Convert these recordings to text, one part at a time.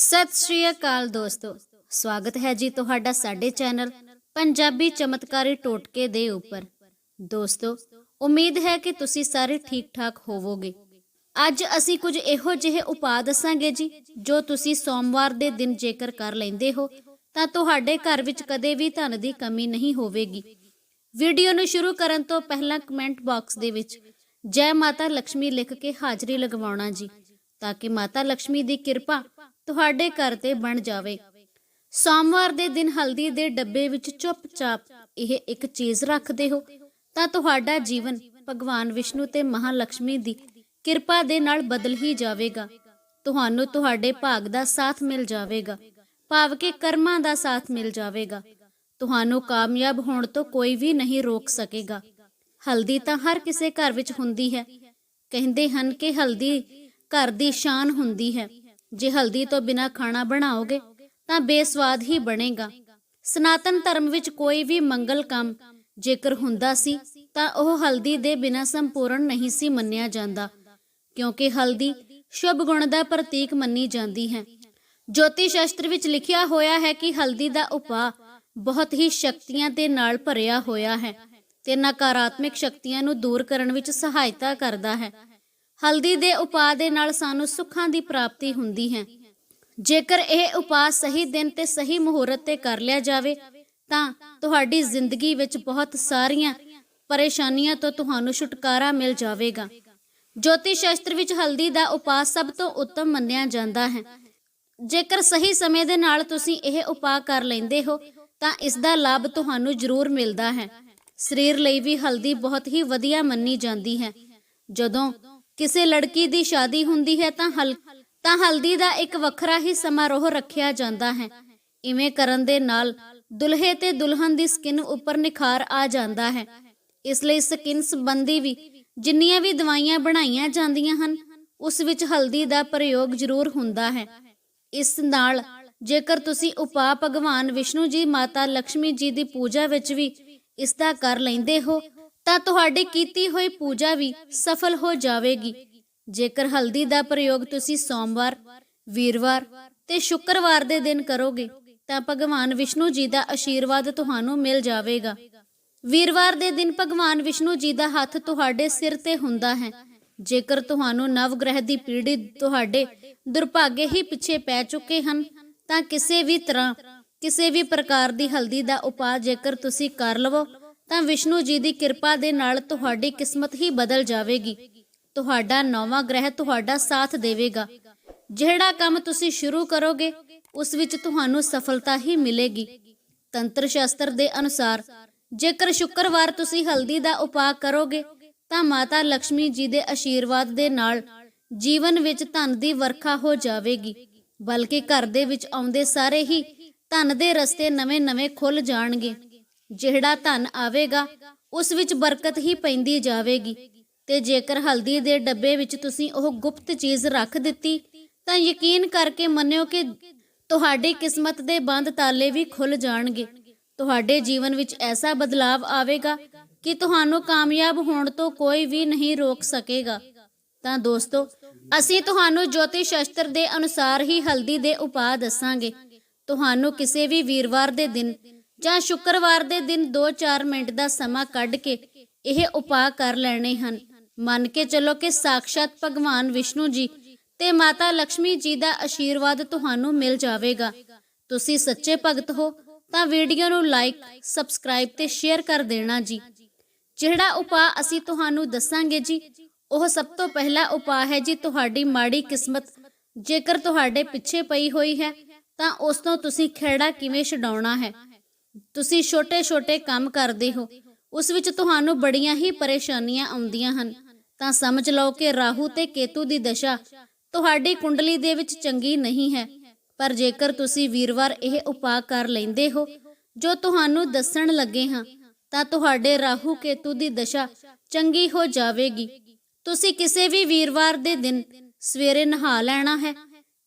ਸਤਿ ਸ਼੍ਰੀ ਅਕਾਲ ਦੋਸਤੋ। ਸਵਾਗਤ ਹੈ ਜੀ ਤੁਹਾਡਾ ਸਾਡੇ ਚੈਨਲ ਪੰਜਾਬੀ ਚਮਤਕਾਰੀ ਟੋਟਕੇ ਦੇ ਉੱਪਰ। ਦੋਸਤੋ, ਉਮੀਦ ਹੈ ਕਿ ਤੁਸੀਂ ਸਾਰੇ ਠੀਕ ਠਾਕ ਹੋਵੋਗੇ। ਅੱਜ ਅਸੀਂ ਕੁਝ ਇਹੋ ਜਿਹੇ ਉਪਾਅ ਦੱਸਾਂਗੇ ਜੀ, ਜੋ ਤੁਸੀਂ ਸੋਮਵਾਰ ਦੇ ਦਿਨ ਜੇਕਰ ਕਰ ਲੈਂਦੇ ਹੋ, ਤਾਂ ਤੁਹਾਡੇ ਘਰ ਵਿੱਚ ਕਦੇ ਵੀ ਧਨ ਦੀ ਕਮੀ ਨਹੀਂ ਹੋਵੇਗੀ। ਵੀਡੀਓ ਨੂੰ ਸ਼ੁਰੂ ਕਰਨ ਤੋਂ ਪਹਿਲਾਂ ਕਮੈਂਟ ਬਾਕਸ ਦੇ ਵਿੱਚ, ਜੈ ਮਾਤਾ ਲక్ష్ਮੀ ਲਿਖ ਕੇ ਹਾਜ਼ਰੀ ਲਗਵਾਉਣਾ ਜੀ, ਤਾਂ ਕਿ ਮਾਤਾ ਲక్ష్ਮੀ ਦੀ ਕਿਰਪਾ ਤੁਹਾਡੇ ਘਰ ਤੇ ਬਣ ਜਾਵੇ। ਸੋਮਵਾਰ ਦੇ ਦਿਨ ਹਲਦੀ ਦੇ ਡੱਬੇ ਵਿੱਚ ਚੁੱਪਚਾਪ ਇਹ ਇੱਕ ਚੀਜ਼ ਰੱਖਦੇ ਹੋ, ਤਾਂ ਤੁਹਾਡਾ ਜੀਵਨ ਭਗਵਾਨ ਵਿਸ਼ਨੂੰ ਤੇ ਮਹਾਲక్ష్ਮੀ ਦੀ ਕਿਰਪਾ ਦੇ ਨਾਲ ਬਦਲ ਹੀ ਜਾਵੇਗਾ। ਤੁਹਾਨੂੰ ਤੁਹਾਡੇ ਭਾਗ ਦਾ ਸਾਥ ਮਿਲ ਜਾਵੇਗਾ, ਭਾਵ ਕਿ ਕਰਮਾਂ ਦਾ ਸਾਥ ਮਿਲ ਜਾਵੇਗਾ। ਤੁਹਾਨੂੰ ਕਾਮਯਾਬ ਹੋਣ ਤੋਂ ਕੋਈ ਵੀ ਨਹੀਂ ਰੋਕ ਸਕੇਗਾ। ਹਲਦੀ ਤਾਂ ਹਰ ਕਿਸੇ ਘਰ ਵਿੱਚ ਹੁੰਦੀ ਹੈ। ਕਹਿੰਦੇ ਹਨ ਕਿ ਹਲਦੀ ਘਰ ਦੀ ਸ਼ਾਨ ਹੁੰਦੀ ਹੈ। ਜੇ ਹਲਦੀ ਤੋਂ ਬਿਨਾ ਖਾਣਾ ਬਣਾਓਗੇ, ਤਾਂ ਬੇਸਵਾਦ ਹੀ ਬਣੇਗਾ। ਸਨਾਤਨ ਧਰਮ ਵਿੱਚ ਕੋਈ ਵੀ ਮੰਗਲ ਕੰਮ ਜੇਕਰ ਹੁੰਦਾ ਸੀ, ਤਾਂ ਉਹ ਹਲਦੀ ਦੇ ਬਿਨਾ ਸੰਪੂਰਨ ਨਹੀਂ ਸੀ ਮੰਨਿਆ ਜਾਂਦਾ, ਕਿਉਂਕਿ ਹਲਦੀ ਸ਼ੁਭ ਗੁਣ ਦਾ ਪ੍ਰਤੀਕ ਮੰਨੀ ਜਾਂਦੀ ਹੈ। ਜੋਤੀ ਸ਼ਾਸਤਰ ਵਿੱਚ ਲਿਖਿਆ ਹੋਇਆ ਹੈ ਕਿ ਹਲਦੀ ਦਾ ਉਪਾਅ ਬਹੁਤ ਹੀ ਸ਼ਕਤੀਆਂ ਦੇ ਨਾਲ ਭਰਿਆ ਹੋਇਆ ਹੈ ਤੇ ਨਕਾਰਾਤਮਕ ਸ਼ਕਤੀਆਂ ਨੂੰ ਦੂਰ ਕਰਨ ਵਿੱਚ ਸਹਾਇਤਾ ਕਰਦਾ ਹੈ। ਹਲਦੀ ਦੇ ਉਪਾਅ ਦੇ ਨਾਲ ਸਾਨੂੰ ਸੁੱਖਾਂ ਦੀ ਪ੍ਰਾਪਤੀ ਹੁੰਦੀ ਹੈ। ਜੇਕਰ ਇਹ ਉਪਾਅ ਸਹੀ ਦਿਨ ਤੇ ਸਹੀ ਮੁਹੂਰਤ ਤੇ ਕਰ ਲਿਆ ਜਾਵੇ, ਤਾਂ ਤੁਹਾਡੀ ਜ਼ਿੰਦਗੀ ਵਿੱਚ ਬਹੁਤ ਸਾਰੀਆਂ ਪਰੇਸ਼ਾਨੀਆਂ ਤੋਂ ਤੁਹਾਨੂੰ ਛੁਟਕਾਰਾ ਮਿਲ ਜਾਵੇਗਾ। ਜੋਤਿਸ਼ ਸ਼ਾਸਤਰ ਵਿੱਚ ਹਲਦੀ ਦਾ ਉਪਾਅ ਸਭ ਤੋਂ ਉੱਤਮ ਮੰਨਿਆ ਜਾਂਦਾ ਹੈ। ਜੇਕਰ ਸਹੀ ਸਮੇਂ ਦੇ ਨਾਲ ਤੁਸੀਂ ਇਹ ਉਪਾਅ ਕਰ ਲੈਂਦੇ ਹੋ, ਤਾਂ ਇਸ ਦਾ ਲਾਭ ਤੁਹਾਨੂੰ ਜ਼ਰੂਰ ਮਿਲਦਾ ਹੈ। ਸਰੀਰ ਲਈ ਵੀ ਹਲਦੀ ਬਹੁਤ ਹੀ ਵਧੀਆ ਮੰਨੀ ਜਾਂਦੀ ਹੈ। ਜਦੋਂ ਕਿਸੇ ਲੜਕੀ ਦੀ ਸ਼ਾਦੀ ਹੁੰਦੀ ਹੈ ਤਾਂ ਹਲ, ਤਾਂ ਹਲਦੀ ਦਾ ਇੱਕ ਵੱਖਰਾ ਹੀ ਸਮਾਰੋਹ ਰੱਖਿਆ ਜਾਂਦਾ ਹੈ। ਇਵੇਂ ਕਰਨ ਦੇ ਨਾਲ ਦੁਲਹੇ ਤੇ ਦੁਲਹਨ ਦੀ ਸਕਿਨ ਉੱਪਰ ਨਿਖਾਰ ਆ ਜਾਂਦਾ ਹੈ। ਇਸ ਲਈ ਸਕਿਨ ਸੰਬੰਧੀ ਵੀ ਜਿੰਨੀਆਂ ਵੀ ਦਵਾਈਆਂ ਬਣਾਈਆਂ ਜਾਂਦੀਆਂ ਹਨ, ਉਸ ਵਿੱਚ ਹਲਦੀ ਦਾ ਪ੍ਰਯੋਗ ਜ਼ਰੂਰ ਹੁੰਦਾ ਹੈ। ਇਸ ਨਾਲ ਜੇਕਰ ਤੁਸੀਂ ਉਪਾਅ ਭਗਵਾਨ ਵਿਸ਼ਨੂੰ ਜੀ ਮਾਤਾ ਲక్ష్ਮੀ ਜੀ ਦੀ ਪੂਜਾ ਵਿੱਚ ਵੀ ਇਸ ਦਾ ਕਰ ਲੈਂਦੇ ਹੋ ਤਾਂ ਤੁਹਾਡੀ ਕੀਤੀ ਹੋਈ ਪੂਜਾ ਵੀ ਸਫਲ ਹੋ ਜਾਵੇਗੀ। ਜੇਕਰ ਹਲਦੀ ਦਾ ਪ੍ਰਯੋਗ ਤੁਸੀਂ ਸੋਮਵਾਰ, ਵੀਰਵਾਰ ਤੇ ਸ਼ੁੱਕਰਵਾਰ ਦੇ ਦਿਨ ਕਰੋਗੇ, ਤਾਂ ਭਗਵਾਨ ਵਿਸ਼ਨੂੰ ਜੀ ਦਾ ਆਸ਼ੀਰਵਾਦ ਤੁਹਾਨੂੰ ਮਿਲ ਜਾਵੇਗਾ। ਵੀਰਵਾਰ ਦੇ ਦਿਨ ਭਗਵਾਨ ਵਿਸ਼ਨੂੰ ਜੀ ਦਾ ਹੱਥ ਤੁਹਾਡੇ ਸਿਰ ਤੇ ਹੁੰਦਾ ਹੈ। ਜੇਕਰ ਤੁਹਾਨੂੰ ਨਵ ਗ੍ਰਹਿ ਦੀ ਪੀੜੀ ਤੁਹਾਡੇ ਦੁਰਭਾਗੇ ਹੀ ਪਿੱਛੇ ਪੈ ਚੁੱਕੇ ਹਨ, ਤਾਂ ਕਿਸੇ ਵੀ ਤਰ੍ਹਾਂ, ਕਿਸੇ ਵੀ ਪ੍ਰਕਾਰ ਦੀ ਹਲਦੀ ਦਾ ਉਪਾਅ ਜੇਕਰ ਤੁਸੀਂ ਕਰ ਲਵੋ ਤਾਂ ਵਿਸ਼ਨੂੰ ਜੀ ਦੀ ਕਿਰਪਾ ਦੇ ਨਾਲ ਤੁਹਾਡੀ ਕਿਸਮਤ ਹੀ ਬਦਲ ਜਾਵੇਗੀ। ਤੁਹਾਡਾ ਨੌਵਾਂ ਗ੍ਰਹਿ ਤੁਹਾਡਾ ਸਾਥ ਦੇਵੇਗਾ। ਜਿਹੜਾ ਕੰਮ ਤੁਸੀਂ ਸ਼ੁਰੂ ਕਰੋਗੇ, ਉਸ ਵਿੱਚ ਤੁਹਾਨੂੰ ਸਫਲਤਾ ਹੀ ਮਿਲੇਗੀ। ਤੰਤਰ ਸ਼ਾਸਤਰ ਦੇ ਅਨੁਸਾਰ, ਜੇਕਰ ਸ਼ੁੱਕਰਵਾਰ ਤੁਸੀਂ ਹਲਦੀ ਦਾ ਉਪਾਅ ਕਰੋਗੇ, ਤਾਂ ਮਾਤਾ ਲక్ష్ਮੀ ਜੀ ਦੇ ਆਸ਼ੀਰਵਾਦ ਦੇ ਨਾਲ ਜੀਵਨ ਵਿੱਚ ਧਨ ਦੀ ਵਰਖਾ ਹੋ ਜਾਵੇਗੀ। ਬਲਕਿ ਘਰ ਦੇ ਵਿੱਚ ਆਉਂਦੇ ਸਾਰੇ ਹੀ ਧਨ ਦੇ ਰਸਤੇ ਨਵੇਂ-ਨਵੇਂ ਖੁੱਲ ਜਾਣਗੇ। ਜਿਹੜਾ ਧਨ ਆਵੇਗਾ, ਉਸ ਵਿੱਚ ਬਰਕਤ ਹੀ ਪੈਂਦੀ ਜਾਵੇਗੀ। ਤੇ ਜੇਕਰ ਹਲਦੀ ਦੇ ਡੱਬੇ ਵਿੱਚ ਤੁਸੀਂ ਉਹ ਗੁਪਤ ਚੀਜ਼ ਰੱਖ ਦਿੱਤੀ, ਤਾਂ ਯਕੀਨ ਕਰਕੇ ਮੰਨਿਓ ਕਿ ਤੁਹਾਡੀ ਕਿਸਮਤ ਦੇ ਬੰਦ ਤਾਲੇ ਵੀ ਖੁੱਲ ਜਾਣਗੇ। ਤੁਹਾਡੇ ਜੀਵਨ ਵਿੱਚ ਐਸਾ ਬਦਲਾਵ ਆਵੇਗਾ ਕਿ ਤੁਹਾਨੂੰ ਕਾਮਯਾਬ ਹੋਣ ਤੋਂ ਕੋਈ ਵੀ ਨਹੀਂ ਰੋਕ ਸਕੇਗਾ। ਤਾਂ ਦੋਸਤੋ, ਅਸੀਂ ਤੁਹਾਨੂੰ ਜੋਤਿਸ਼ ਸ਼ਾਸਤਰ ਦੇ ਅਨੁਸਾਰ ਹੀ ਹਲਦੀ ਦੇ ਉਪਾਅ ਦੱਸਾਂਗੇ। ਤੁਹਾਨੂੰ ਕਿਸੇ ਵੀ ਵੀਰਵਾਰ ਦੇ ਦਿਨ ਜਾਂ ਸ਼ੁੱਕਰਵਾਰ ਦੇ ਦਿਨ 2-4 ਮਿੰਟ ਦਾ ਸਮਾਂ ਕੱਢ ਕੇ ਇਹ ਉਪਾਅ ਕਰ ਲੈਣੇ ਹਨ। ਮੰਨ ਕੇ ਚੱਲੋ ਕਿ ਸਾਕਸ਼ਾਤ ਭਗਵਾਨ ਵਿਸ਼ਨੂੰ ਜੀ ਤੇ ਮਾਤਾ ਲక్ష్ਮੀ ਜੀ ਦਾ ਆਸ਼ੀਰਵਾਦ ਤੁਹਾਨੂੰ ਮਿਲ ਜਾਵੇਗਾ। ਤੁਸੀਂ ਸੱਚੇ ਭਗਤ ਹੋ, ਤਾਂ ਵੀਡੀਓ ਨੂੰ ਲਾਈਕ, ਸਬਸਕ੍ਰਾਈਬ ਤੇ ਸ਼ੇਅਰ ਕਰ ਦੇਣਾ ਜੀ। ਜਿਹੜਾ ਉਪਾਅ ਅਸੀਂ ਤੁਹਾਨੂੰ ਦੱਸਾਂਗੇ ਜੀ, ਉਹ ਸਭ ਤੋਂ ਪਹਿਲਾ ਉਪਾਅ ਹੈ ਜੀ ਤੁਹਾਡੀ ਮਾੜੀ ਕਿਸਮਤ। ਜੇਕਰ ਤੁਹਾਡੇ ਪਿੱਛੇ ਪਈ ਹੋਈ ਹੈ, ਤਾਂ ਉਸ ਤੋਂ ਤੁਸੀਂ ਖੇੜਾ ਕਿਵੇਂ ਛਡਾਉਣਾ ਹੈ? ਤੁਸੀਂ ਛੋਟੇ-ਛੋਟੇ ਕੰਮ ਕਰਦੇ ਹੋ, ਉਸ ਵਿੱਚ ਤੁਹਾਨੂੰ ਬੜੀਆਂ ਹੀ ਪਰੇਸ਼ਾਨੀਆਂ ਆਉਂਦੀਆਂ ਹਨ। ਤਾਂ ਸਮਝ ਲਓ ਕਿ ਰਾਹੂ ਤੇ ਕੇਤੂ ਦੀ ਦਸ਼ਾ ਤੁਹਾਡੀ ਕੁੰਡਲੀ ਦੇ ਵਿੱਚ ਚੰਗੀ ਨਹੀਂ ਹੈ, ਪਰ ਜੇਕਰ ਤੁਸੀਂ ਵੀਰਵਾਰ ਇਹ ਉਪਾਅ ਕਰ ਲੈਂਦੇ ਹੋ, ਜੋ ਤੁਹਾਨੂੰ ਦੱਸਣ ਲੱਗੇ ਹਾਂ, ਤਾਂ ਤੁਹਾਡੇ ਰਾਹੂ ਕੇਤੂ ਦੀ ਦਸ਼ਾ ਚੰਗੀ ਹੋ ਜਾਵੇਗੀ। ਤੁਸੀਂ ਕਿਸੇ ਵੀ ਵੀਰਵਾਰ ਦੇ ਦਿਨ ਸਵੇਰੇ ਨਹਾ ਲੈਣਾ ਹੈ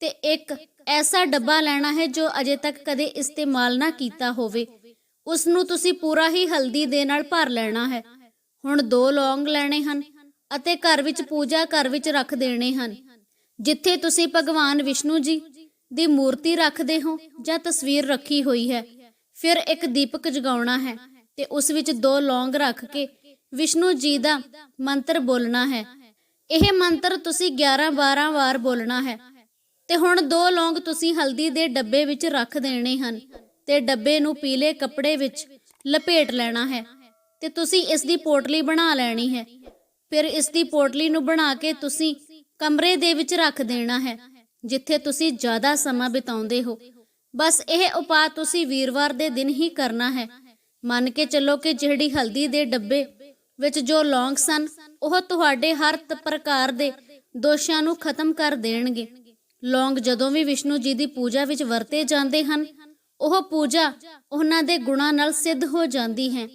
ਤੇ ਇੱਕ ਐਸਾ ਡੱਬਾ ਲੈਣਾ ਹੈ ਜੋ ਅਜੇ ਤੱਕ ਕਦੇ ਇਸਤੇਮਾਲ ਨਾ ਕੀਤਾ ਹੋਵੇ। ਉਸ ਨੂੰ ਤੁਸੀਂ ਪੂਰਾ ਹੀ ਹਲਦੀ ਦੇ ਨਾਲ ਭਰ ਲੈਣਾ ਹੈ। ਹੁਣ ਦੋ ਲੌਂਗ ਲੈਣੇ ਹਨ ਅਤੇ ਘਰ ਵਿੱਚ ਪੂਜਾ ਘਰ ਵਿੱਚ ਰੱਖ ਦੇਣੇ ਹਨ। ਜਿੱਥੇ ਤੁਸੀਂ ਭਗਵਾਨ ਵਿਸ਼ਨੂੰ ਜੀ ਦੀ ਮੂਰਤੀ ਰੱਖਦੇ ਹੋ ਜਾਂ ਤਸਵੀਰ ਰੱਖੀ ਹੋਈ ਹੈ, ਫਿਰ ਇੱਕ ਦੀਪਕ ਜਗਾਉਣਾ ਹੈ ਤੇ ਉਸ ਵਿੱਚ ਦੋ ਲੌਂਗ ਰੱਖ ਕੇ ਵਿਸ਼ਨੂੰ ਜੀ ਦਾ ਮੰਤਰ ਬੋਲਣਾ ਹੈ। ਇਹ ਮੰਤਰ ਤੁਸੀਂ 11-12 ਵਾਰ ਬੋਲਣਾ ਹੈ। ਤੇ ਹੁਣ ਦੋ ਲੌਂਗ ਤੁਸੀਂ ਹਲਦੀ ਦੇ ਡੱਬੇ ਵਿੱਚ ਰੱਖ ਦੇਣੇ ਹਨ ਤੇ ਡੱਬੇ ਨੂੰ ਪੀਲੇ ਕੱਪੜੇ ਵਿੱਚ ਲਪੇਟ ਲੈਣਾ ਹੈ ਤੇ ਤੁਸੀਂ ਇਸ ਦੀ ਪੋਟਲੀ ਬਣਾ ਲੈਣੀ ਹੈ। ਫਿਰ ਇਸ ਦੀ ਪੋਟਲੀ ਨੂੰ ਬਣਾ ਕੇ ਤੁਸੀਂ ਕਮਰੇ ਦੇ ਵਿੱਚ ਰੱਖ ਦੇਣਾ ਹੈ, ਜਿੱਥੇ ਤੁਸੀਂ ਜ਼ਿਆਦਾ ਸਮਾਂ ਬਿਤਾਉਂਦੇ ਹੋ। ਬਸ ਇਹ ਉਪਾਅ ਤੁਸੀਂ ਵੀਰਵਾਰ ਦੇ ਦਿਨ ਹੀ ਕਰਨਾ ਹੈ। ਮੰਨ ਕੇ ਚੱਲੋ ਕਿ ਜਿਹੜੀ ਹਲਦੀ ਦੇ ਡੱਬੇ ਵਿੱਚ ਜੋ ਲੌਂਗ ਸਨ, ਉਹ ਤੁਹਾਡੇ ਹਰ ਪ੍ਰਕਾਰ ਦੇ ਦੋਸ਼ਾਂ ਨੂੰ ਖਤਮ ਕਰ ਦੇਣਗੇ। ਲੌਂਗ ਜਦੋਂ ਵੀ ਵਿਸ਼ਨੂੰ ਜੀ ਦੀ ਪੂਜਾ ਵਿੱਚ ਵਰਤੇ ਜਾਂਦੇ ਹਨ, ਉਹ ਪੂਜਾ ਉਹਨਾਂ ਦੇ ਗੁਣਾਂ ਨਾਲ ਸਿੱਧ ਹੋ ਜਾਂਦੀ ਹੈ।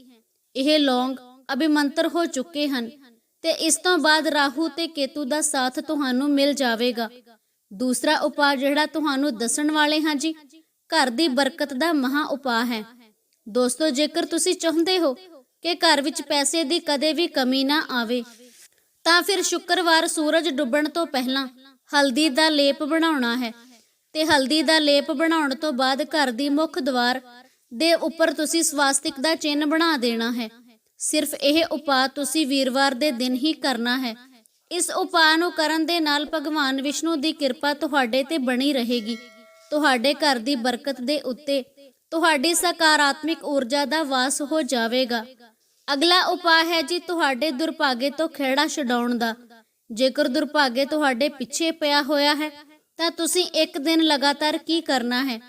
ਇਹ ਲੌਂਗ ਅਭਿਮੰਤਰ ਹੋ ਚੁੱਕੇ ਹਨ ਤੇ ਇਸ ਤੋਂ ਬਾਅਦ ਰਾਹੂ ਤੇ ਕੇਤੂ ਦਾ ਸਾਥ ਤੁਹਾਨੂੰ ਮਿਲ ਜਾਵੇਗਾ। ਦੂਸਰਾ ਉਪਾਅ ਜਿਹੜਾ ਤੁਹਾਨੂੰ ਦੱਸਣ ਵਾਲੇ ਹਾਂ ਜੀ, ਘਰ ਦੀ ਬਰਕਤ ਦਾ ਮਹਾ ਉਪਾਅ ਹੈ। ਦੋਸਤੋ, ਜੇਕਰ ਤੁਸੀਂ ਚਾਹੁੰਦੇ ਹੋ ਕਿ ਘਰ ਵਿੱਚ ਪੈਸੇ ਦੀ ਕਦੇ ਵੀ ਕਮੀ ਨਾ ਆਵੇ, ਤਾਂ ਫਿਰ ਸ਼ੁੱਕਰਵਾਰ ਸੂਰਜ ਡੁੱਬਣ ਤੋਂ ਪਹਿਲਾਂ ਹਲਦੀ ਦਾ ਲੇਪ ਬਣਾਉਣਾ ਹੈ। ਤੇ ਹਲਦੀ ਦਾ ਲੇਪ ਬਣਾਉਣ ਤੋਂ ਬਾਅਦ ਘਰ ਦੀ ਮੁੱਖ ਦੁਆਰ ਦੇ ਉੱਪਰ ਤੁਸੀਂ ਸਵਾਸਤਿਕ ਦਾ ਚਿੰਨ੍ਹ ਬਣਾ ਦੇਣਾ ਹੈ। ਸਿਰਫ ਇਹ ਉਪਾਅ ਤੁਸੀਂ ਵੀਰਵਾਰ ਦੇ ਦਿਨ ਹੀ ਕਰਨਾ ਹੈ। ਇਸ ਉਪਾਅ ਨੂੰ ਕਰਨ ਦੇ ਨਾਲ ਭਗਵਾਨ ਵਿਸ਼ਨੂੰ ਦੀ ਕਿਰਪਾ ਤੁਹਾਡੇ ਤੇ ਬਣੀ ਰਹੇਗੀ। ਤੁਹਾਡੇ ਘਰ ਦੀ ਬਰਕਤ ਦੇ ਉੱਤੇ ਤੁਹਾਡੀ ਸਕਾਰਾਤਮਕ ਊਰਜਾ ਦਾ ਵਾਸ ਹੋ ਜਾਵੇਗਾ। ਅਗਲਾ ਉਪਾਅ ਹੈ ਜੀ ਤੁਹਾਡੇ ਦੁਰਭਾਗੇ ਤੋਂ ਖੇੜਾ ਛਡਾਉਣ ਦਾ। ਜੇਕਰ ਦੁਰਭਾਗੇ ਤੁਹਾਡੇ ਪਿੱਛੇ ਪਿਆ ਹੋਇਆ ਹੈ, ਤਾਂ ਤੁਸੀਂ ਇੱਕ ਦਿਨ ਲਗਾਤਾਰ ਕੀ ਕਰਨਾ ਹੈ?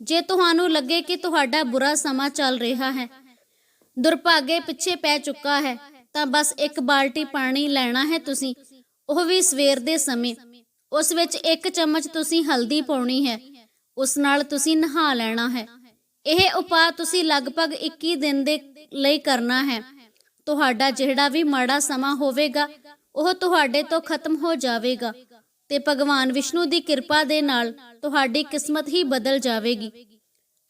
ਜੇ ਤੁਹਾਨੂੰ ਲੱਗੇ ਕਿ ਤੁਹਾਡਾ ਬੁਰਾ ਸਮਾਂ ਚੱਲ ਰਿਹਾ ਹੈ, ਦੁਰਭਾਗੇ ਪਿੱਛੇ ਪੈ ਚੁੱਕਾ ਹੈ, ਤਾਂ ਬਸ ਇੱਕ ਬਾਲਟੀ ਪਾਣੀ ਲੈਣਾ ਹੈ ਤੁਸੀਂ। ਉਹ ਵੀ ਸਵੇਰ ਦੇ ਸਮੇਂ। ਉਸ ਵਿੱਚ ਇੱਕ ਚਮਚ ਤੁਸੀਂ ਹਲਦੀ ਪਾਉਣੀ ਹੈ। ਉਸ ਨਾਲ ਤੁਸੀਂ ਨਹਾ ਲੈਣਾ ਹੈ। ਇਹ ਉਪਾਅ ਤੁਸੀਂ ਲਗਭਗ 21 ਦਿਨ ਦੇ ਲਈ ਕਰਨਾ ਹੈ। ਤੁਹਾਡਾ ਜਿਹੜਾ ਵੀ ਮਾੜਾ ਸਮਾਂ ਹੋਵੇਗਾ ਉਹ ਤੁਹਾਡੇ ਤੋਂ ਖਤਮ ਹੋ ਜਾਵੇਗਾ ਤੇ ਭਗਵਾਨ ਵਿਸ਼ਨੂੰ ਦੀ ਕਿਰਪਾ ਦੇ ਨਾਲ ਤੁਹਾਡੀ ਕਿਸਮਤ ਹੀ ਬਦਲ ਜਾਵੇਗੀ।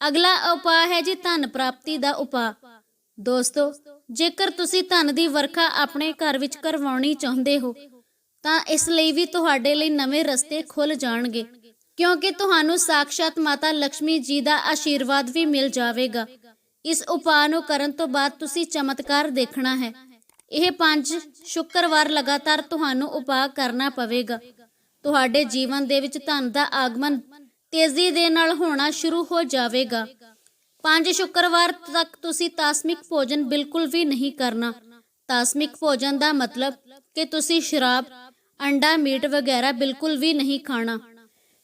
ਅਗਲਾ ਉਪਾਅ ਹੈ ਜੀ ਧਨ ਪ੍ਰਾਪਤੀ ਦਾ ਉਪਾਅ। ਦੋਸਤੋ, ਜੇਕਰ ਤੁਸੀਂ ਧਨ ਦੀ ਵਰਖਾ ਆਪਣੇ ਘਰ ਵਿੱਚ ਕਰਵਾਉਣੀ ਚਾਹੁੰਦੇ ਹੋ, ਤਾਂ ਇਸ ਲਈ ਵੀ ਤੁਹਾਡੇ ਲਈ ਨਵੇਂ ਰਸਤੇ ਖੁੱਲ ਜਾਣਗੇ, ਕਿਉਂਕਿ ਤੁਹਾਨੂੰ ਸਾਕਸ਼ਾਤ ਮਾਤਾ ਲక్ష్ਮੀ ਜੀ ਦਾ ਆਸ਼ੀਰਵਾਦ ਵੀ ਮਿਲ ਜਾਵੇਗਾ। ਇਸ ਉਪਾਅ ਨੂੰ ਕਰਨ ਤੋਂ ਬਾਅਦ ਤੁਸੀਂ ਚਮਤਕਾਰ ਦੇਖਣਾ ਹੈ। ਇਹ ਪੰਜ ਸ਼ੁੱਕਰਵਾਰ ਲਗਾਤਾਰ ਤੁਹਾਨੂੰ ਉਪਾਅ ਕਰਨਾ ਪਵੇਗਾ। ਤੁਹਾਡੇ ਜੀਵਨ ਦੇ ਵਿੱਚ ਧਨ ਦਾ ਆਗਮਨ ਤੇਜ਼ੀ ਦੇ ਨਾਲ ਹੋਣਾ ਸ਼ੁਰੂ ਹੋ ਜਾਵੇਗਾ। ਪੰਜ ਸ਼ੁੱਕਰਵਾਰ ਤੱਕ ਤੁਸੀਂ ਤਾਸਮਿਕ ਭੋਜਨ ਬਿਲਕੁਲ ਵੀ ਨਹੀਂ ਕਰਨਾ। ਤਾਸਮਿਕ ਭੋਜਨ ਦਾ ਮਤਲਬ ਕਿ ਤੁਸੀਂ ਸ਼ਰਾਬ, ਅੰਡਾ, ਮੀਟ ਵਗੈਰਾ ਬਿਲਕੁਲ ਵੀ ਨਹੀਂ ਖਾਣਾ।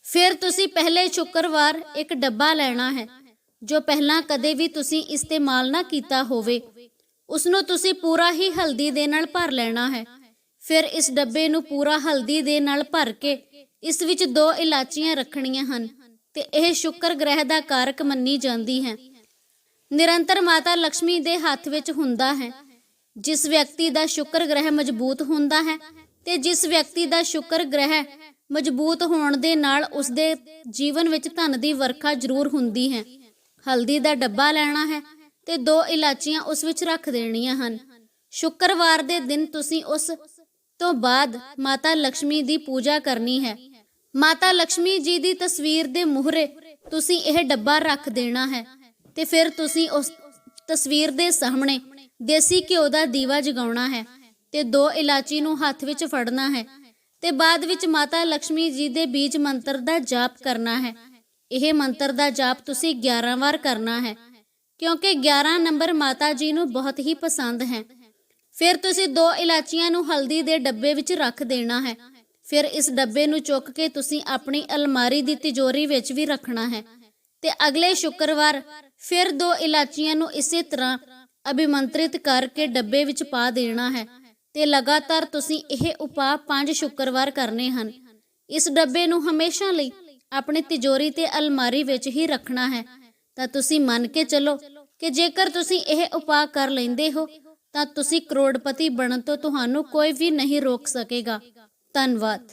ਫਿਰ ਤੁਸੀਂ ਪਹਿਲੇ ਸ਼ੁੱਕਰਵਾਰ ਇੱਕ ਡੱਬਾ ਲੈਣਾ ਹੈ, ਜੋ ਪਹਿਲਾਂ ਕਦੇ ਵੀ ਤੁਸੀਂ ਇਸਤੇਮਾਲ ਨਾ ਕੀਤਾ ਹੋਵੇ। ਉਸ ਨੂੰ ਤੁਸੀਂ ਪੂਰਾ ਹੀ ਹਲਦੀ ਦੇ ਨਾਲ ਭਰ ਲੈਣਾ ਹੈ। ਫਿਰ ਇਸ ਡੱਬੇ ਨੂੰ ਪੂਰਾ ਹਲਦੀ ਦੇ ਨਾਲ ਭਰ ਕੇ ਇਸ ਵਿੱਚ ਦੋ ਇਲਾਚੀਆਂ ਰੱਖਣੀਆਂ ਹਨ ਤੇ ਇਹ ਸ਼ੁਕਰ ਗ੍ਰਹਿ ਦਾ ਕਾਰਕ ਮੰਨੀ ਜਾਂਦੀ ਹੈ। ਨਿਰੰਤਰ ਮਾਤਾ ਲక్ష్ਮੀ ਦੇ ਹੱਥ ਵਿੱਚ ਹੁੰਦਾ ਹੈ। ਜਿਸ ਵਿਅਕਤੀ ਦਾ ਸ਼ੁਕਰ ਗ੍ਰਹਿ ਮਜ਼ਬੂਤ ਹੁੰਦਾ ਹੈ ਤੇ ਜਿਸ ਵਿਅਕਤੀ ਦਾ ਸ਼ੁੱਕਰ ਗ੍ਰਹਿ ਮਜ਼ਬੂਤ ਹੋਣ ਦੇ ਨਾਲ ਉਸਦੇ ਜੀਵਨ ਵਿੱਚ ਧਨ ਦੀ ਵਰਖਾ ਜ਼ਰੂਰ ਹੁੰਦੀ ਹੈ। ਹਲਦੀ ਦਾ ਡੱਬਾ ਲੈਣਾ ਹੈ ਤੇ ਦੋ ਇਲਾਚੀਆਂ ਉਸ ਵਿੱਚ ਰੱਖ ਦੇਣੀਆਂ ਹਨ। ਸ਼ੁੱਕਰਵਾਰ ਦੇ ਦਿਨ ਤੁਸੀਂ ਉਸ ਤੋਂ ਬਾਅਦ ਮਾਤਾ ਲక్ష్ਮੀ ਦੀ ਪੂਜਾ ਕਰਨੀ ਹੈ। ਮਾਤਾ ਲక్ష్ਮੀ ਜੀ ਦੀ ਤਸਵੀਰ ਦੇ ਮੂਹਰੇ ਤੁਸੀਂ ਇਹ ਡੱਬਾ ਰੱਖ ਦੇਣਾ ਹੈ ਤੇ ਫਿਰ ਤੁਸੀਂ ਉਸ ਤਸਵੀਰ ਦੇ ਸਾਹਮਣੇ ਦੇਸੀ ਘਿਓ ਦਾ ਦੀਵਾ ਜਗਾਉਣਾ ਹੈ ਤੇ ਦੋ ਇਲਾਚੀ ਨੂੰ ਹੱਥ ਵਿੱਚ ਫੜਨਾ ਹੈ ਤੇ ਬਾਅਦ ਵਿੱਚ ਮਾਤਾ ਲక్ష్ਮੀ ਜੀ ਦੇ ਬੀਜ ਮੰਤਰ ਦਾ ਜਾਪ ਕਰਨਾ ਹੈ। ਇਹ ਮੰਤਰ ਦਾ ਜਾਪ ਤੁਸੀਂ 11 ਵਾਰ ਕਰਨਾ ਹੈ। ਕਿਉਂਕਿ 11 ਨੰਬਰ ਮਾਤਾ ਜੀ ਨੂੰ ਬਹੁਤ ਹੀ ਪਸੰਦ ਹੈ। ਫਿਰ ਤੁਸੀਂ ਦੋ ਇਲਾਚੀਆਂ ਨੂੰ ਹਲਦੀ ਦੇ ਡੱਬੇ ਵਿੱਚ ਰੱਖ ਦੇਣਾ ਹੈ। ਫਿਰ ਇਸ ਡੱਬੇ ਨੂੰ ਚੁੱਕ ਕੇ ਤੁਸੀਂ ਆਪਣੀ ਅਲਮਾਰੀ ਦੀ ਤਿਜੋਰੀ ਵਿੱਚ ਵੀ ਰੱਖਣਾ ਹੈ। ਤੇ ਅਗਲੇ ਸ਼ੁੱਕਰਵਾਰ ਫਿਰ ਦੋ ਇਲਾਚੀਆਂ ਨੂੰ ਇਸੇ ਤਰ੍ਹਾਂ ਅਭਿਮੰਤਰਿਤ ਕਰਕੇ ਡੱਬੇ ਵਿੱਚ ਪਾ ਦੇਣਾ ਹੈ। ਤੇ ਲਗਾਤਾਰ ਤੁਸੀਂ ਇਹ ਉਪਾਅ ਪੰਜ ਸ਼ੁੱਕਰਵਾਰ ਕਰਨੇ ਹਨ। ਇਸ ਡੱਬੇ ਨੂੰ ਹਮੇਸ਼ਾ ਲਈ ਆਪਣੀ ਤਿਜੋਰੀ ਤੇ ਅਲਮਾਰੀ ਵਿੱਚ ਹੀ ਰੱਖਣਾ ਹੈ। ਤਾਂ ਤੁਸੀਂ ਮੰਨ ਕੇ ਚੱਲੋ ਕਿ ਜੇਕਰ ਤੁਸੀਂ ਇਹ ਉਪਾਅ ਕਰ ਲੈਂਦੇ ਹੋ, ਤਾਂ ਤੁਸੀਂ ਕਰੋੜਪਤੀ ਬਣਨ ਤੋਂ ਤੁਹਾਨੂੰ ਕੋਈ ਵੀ ਨਹੀਂ ਰੋਕ ਸਕੇਗਾ। ਧੰਨਵਾਦ।